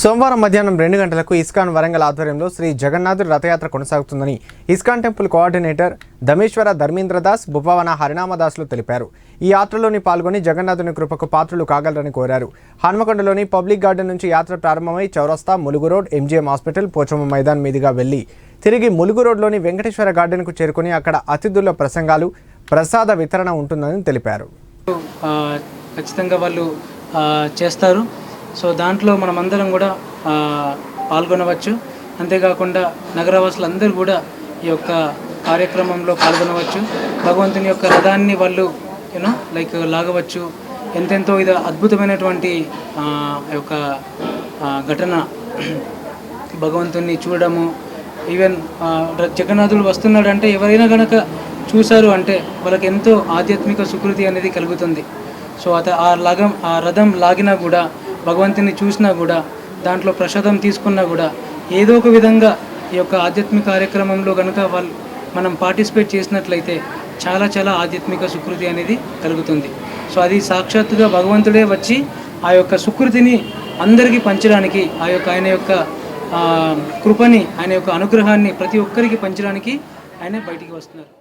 సోమవారం మధ్యాహ్నం రెండు గంటలకు ఇస్కాన్ వరంగల్ ఆధ్వర్యంలో శ్రీ జగన్నాథుడి రథయాత్ర కొనసాగుతుందని ISKCON temple coordinator Dameshwara Dharmendradas బువ్వవన హరినామదాసులు తెలిపారు. ఈ యాత్రలోని పాల్గొని జగన్నాథుని కృపకు పాత్రలు కాగలరని కోరారు. హన్మకొండలోని పబ్లిక్ గార్డెన్ నుంచి యాత్ర ప్రారంభమై చౌరస్తా Mulugu road MGM hospital Pochamma Maidan మీదుగా వెళ్ళి తిరిగి ములుగు రోడ్లోని వెంకటేశ్వర గార్డెన్కు చేరుకుని అక్కడ అతిథుల ప్రసంగాలు ప్రసాద వితరణ ఉంటుందని తెలిపారు. ఖచ్చితంగా వాళ్ళు చేస్తారు. సో దాంట్లో మనమందరం కూడా పాల్గొనవచ్చు. అంతేకాకుండా నగరవాసులు అందరూ కూడా ఈ యొక్క కార్యక్రమంలో పాల్గొనవచ్చు. భగవంతుని యొక్క రథాన్ని వాళ్ళు యూనో లైక్ లాగవచ్చు. ఎంతెంతో ఇది అద్భుతమైనటువంటి యొక్క ఘటన భగవంతుని చూడడము. ఈవెన్ జగన్నాథుడు వస్తున్నాడు అంటే ఎవరైనా కనుక చూశారు అంటే వాళ్ళకి ఎంతో ఆధ్యాత్మిక సుకృతి అనేది కలుగుతుంది. సో అత ఆ లగం ఆ రథం లాగినా కూడా భగవంతుని చూసినా కూడా దాంట్లో ప్రసాదం తీసుకున్నా కూడా ఏదో ఒక విధంగా ఈ యొక్క ఆధ్యాత్మిక కార్యక్రమంలో కనుక వాళ్ళు మనం పార్టిసిపేట్ చేసినట్లయితే చాలా చాలా ఆధ్యాత్మిక సుకృతి అనేది కలుగుతుంది. సో అది సాక్షాత్తుగా భగవంతుడే వచ్చి ఆ యొక్క సుకృతిని అందరికీ పంచడానికి ఆ యొక్క ఆయన యొక్క కృపని ఆయన యొక్క అనుగ్రహాన్ని ప్రతి ఒక్కరికి పంచడానికి ఆయన బయటికి వస్తున్నారు.